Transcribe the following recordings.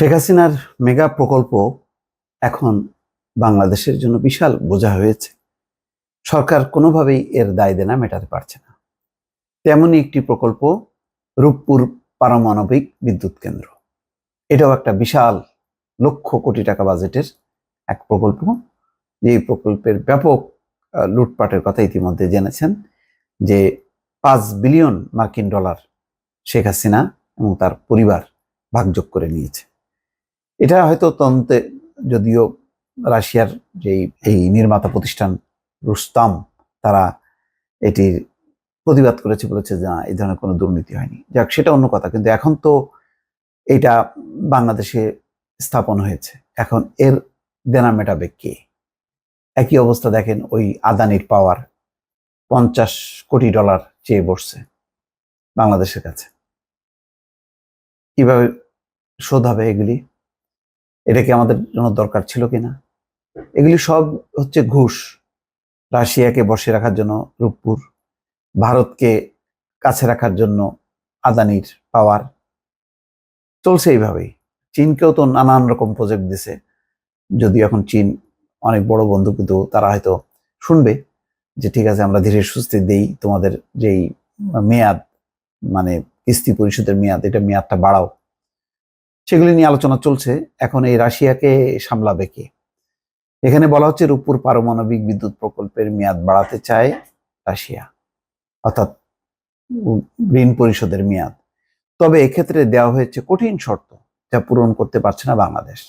শেখ হাসিনার মেগা প্রকল্প এখন বাংলাদেশের জন্য বিশাল বোঝা হয়েছে। সরকার কোনোভাবেই এর দায় দেনা মেটাতে পারছে না। তেমনই একটি প্রকল্প রূপপুর পারমাণবিক বিদ্যুৎ কেন্দ্র। এটাও একটা বিশাল লক্ষ কোটি টাকা বাজেটের এক প্রকল্প। যে প্রকল্পের ব্যাপক লুটপাটের কথা ইতিমধ্যে জেনেছেন যে পাঁচ বিলিয়ন মার্কিন ডলার শেখ হাসিনা এবং তার পরিবার ভাগযোগ করে নিয়েছে। এটা হয়তো তদন্তে যদিও রাশিয়ার যেই, এই নির্মাতা প্রতিষ্ঠান রুস্তাম, তারা এটির প্রতিবাদ করেছে, বলেছে যে না, এই ধরনের কোনো দুর্নীতি হয়নি। যাক, সেটা অন্য কথা, কিন্তু এখন তো এটা বাংলাদেশে স্থাপন হয়েছে। এখন এর দেনা মেটাবে কে? একই অবস্থা দেখেন ওই আদানির পাওয়ার পঞ্চাশ কোটি ডলার চেয়ে বসছে বাংলাদেশের কাছে। কীভাবে শোধ হবে এগুলি? এটা কি আমাদের জন্য দরকার ছিল কিনা? এগুলি সব হচ্ছে ঘুষ। রাশিয়াকে বসে রাখার জন্য রূপপুর, ভারতকে কাছে রাখার জন্য আদানির পাওয়ার। চলছে এইভাবেই। চীনকেও তো নানান রকম প্রজেক্ট দিছে। যদি এখন চীন অনেক বড় বন্ধু, কিন্তু তারা হয়তো শুনবে যে ঠিক আছে, আমরা ধীরে সুস্থে দেই তোমাদের যেই মেয়াদ মানে কিস্তি পরিশোধের মেয়াদ, এটা মেয়াদটা বাড়াও। সেগুলি নিয়ে আলোচনা চলছে। এখন এই রাশিয়াকে সামলাবে কে? এখানে বলা হচ্ছে রূপপুর পারমাণবিক বিদ্যুৎ প্রকল্পের মেয়াদ বাড়াতে চায় রাশিয়া। অর্থাৎ ঋণ পরিশোধের মেয়াদ। তবে এক্ষেত্রে দেওয়া হয়েছে কঠিন শর্ত যা পূরণ করতে পারছে না বাংলাদেশ।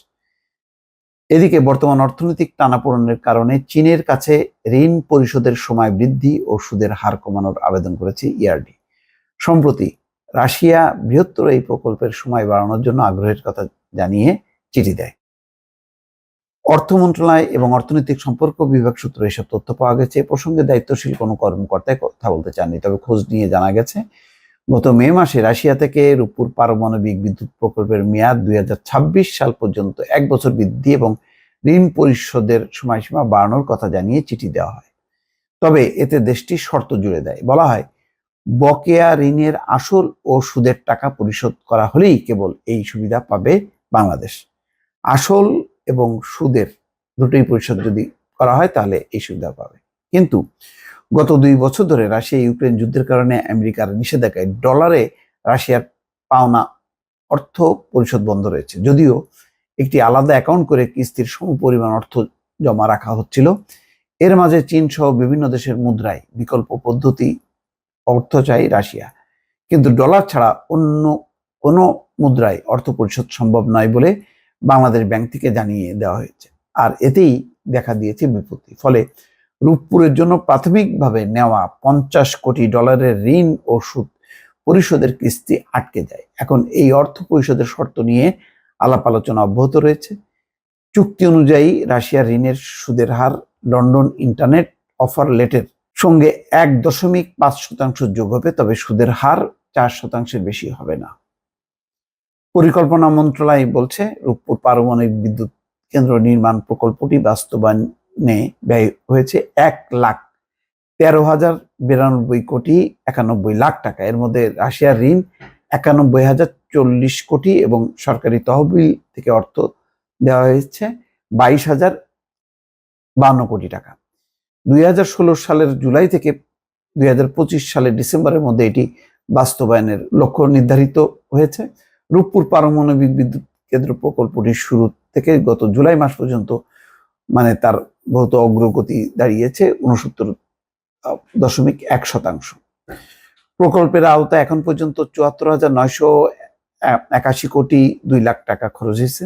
এদিকে বর্তমান অর্থনৈতিক টানাপোড়নের কারণে চীনের কাছে ঋণ পরিশোধের সময় বৃদ্ধি ও সুদের হার কমানোর আবেদন করেছে ইআরডি সম্প্রতি রাশিয়া বৃহত্তর এই প্রকল্পের সময় বাড়ানোর জন্য আগ্রহের কথা জানিয়ে চিঠি দেয়। অর্থ মন্ত্রণালয় এবং অর্থনৈতিক সম্পর্ক বিভাগ সূত্রে এসব তথ্য পাওয়া গেছে। এ প্রসঙ্গে দায়িত্বশীল কোনো কর্মকর্তায় কথা বলতে চাননি, তবে খোঁজ নিয়ে জানা গেছে, গত মে মাসে রাশিয়া থেকে রূপপুর পারমাণবিক বিদ্যুৎ প্রকল্পের মেয়াদ দুই হাজার ছাব্বিশ সাল পর্যন্ত এক বছর বৃদ্ধি এবং ঋণ পরিশোধের সময়সীমা বাড়ানোর কথা জানিয়ে চিঠি দেওয়া হয়। তবে এতে দেশটি শর্ত জুড়ে দেয়। বলা হয় বকেয়া ঋণের আসল ও সুদের টাকা পরিশোধ করা হলেই কেবল এই সুবিধা পাবে বাংলাদেশ। আসল এবং সুদের দুটোই পরিশোধ যদি করা হয়, তাহলে এই সুবিধা পাবে। কিন্তু গত দুই বছর ধরে রাশিয়া ইউক্রেন যুদ্ধের কারণে আমেরিকার নিষেধাজ্ঞায় ডলারে রাশিয়ার পাওনা অর্থ পরিশোধ বন্ধ রয়েছে। যদিও একটি আলাদা অ্যাকাউন্ট করে কিস্তির সমপরিমাণ অর্থ জমা রাখা হচ্ছিল। এর মাঝে চীন সহ বিভিন্ন দেশের মুদ্রায় বিকল্প পদ্ধতি অর্থ চাই রাশিয়া। কিন্তু ডলার ছাড়া অন্য কোনো মুদ্রায় অর্থ পরিশোধ সম্ভব নয় বলে বাংলাদেশ ব্যাংক থেকে জানিয়ে দেওয়া হয়েছে। আর এতেই দেখা দিয়েছে বিপত্তি। ফলে রূপপুরের জন্য প্রাথমিকভাবে নেওয়া পঞ্চাশ কোটি ডলারের ঋণ ও সুদ পরিশোধের কিস্তি আটকে যায়। এখন এই অর্থ পরিশোধের শর্ত নিয়ে আলাপ আলোচনা অব্যাহত রয়েছে। চুক্তি অনুযায়ী রাশিয়ার ঋণের সুদের হার লন্ডন ইন্টারনেট অফার লেটের সঙ্গে এক দশমিক পাঁচ শতাংশ যোগ হবে, তবে সুদের হার চার শতাংশের বেশি হবে না। পরিকল্পনা মন্ত্রণালয় বলছে, রূপপুর পারমাণবিক বিদ্যুৎ কেন্দ্র নির্মাণ প্রকল্পটি বাস্তবায়নে ব্যয় হয়েছে এক লাখ তেরো হাজার বিরানব্বই কোটি একানব্বই লাখ টাকা। এর মধ্যে রাশিয়ার ঋণ একানব্বই হাজার চল্লিশ কোটি এবং সরকারি তহবিল থেকে অর্থ দেওয়া হয়েছে বাইশ হাজার বান্ন কোটি টাকা। দুই হাজার ষোলো সালের জুলাই থেকে দুই হাজার পঁচিশ সালের ডিসেম্বরের মধ্যে এটি বাস্তবায়নের লক্ষ্য নির্ধারিত হয়েছে। রূপপুর পারমাণবিক বিদ্যুৎ কেন্দ্র প্রকল্পটি শুরু থেকে গত জুলাই মাস পর্যন্ত মানে তার বহুত অগ্রগতি দাঁড়িয়েছে উনসত্তর দশমিক এক শতাংশ। প্রকল্পের আওতায় এখন পর্যন্ত চুয়াত্তর হাজার নয়শো একাশি কোটি দুই লাখ টাকা খরচ হয়েছে।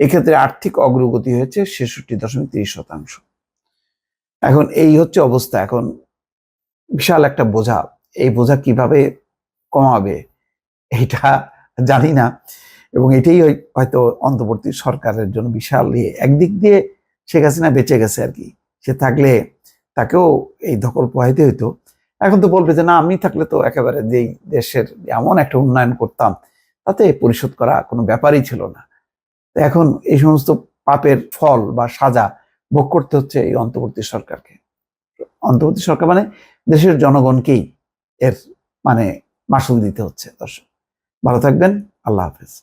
এক্ষেত্রে আর্থিক অগ্রগতি হয়েছে ছেষট্টি দশমিক তিরিশ শতাংশ। এখন এই হচ্ছে অবস্থা। এখন বিশাল একটা বোঝা। এই বোঝা কীভাবে কমাবে এটা জানি না। এবং এটাই হয়- হয়তো অন্তর্বর্তী সরকারের জন্য বিশাল ইয়ে। একদিক দিয়ে শেখ হাসিনা বেঁচে গেছে আর কি। সে থাকলে তাকেও এই ধকল পোহাইতে হইতো। এখন তো বলবে যে, না, আমি থাকলে তো একেবারে যেই দেশের এমন একটা উন্নয়ন করতাম, তাতে পরিশোধ করা কোনো ব্যাপারই ছিল না। এখন এই সমস্ত পাপের ফল বা সাজা ভোগ করতে হচ্ছে এই অন্তর্বর্তী সরকারকে। অন্তর্বর্তী সরকার মানে দেশের জনগণকেই এর মানে মাসুল দিতে হচ্ছে। দর্শক, ভালো থাকবেন, আল্লাহ হাফেজ।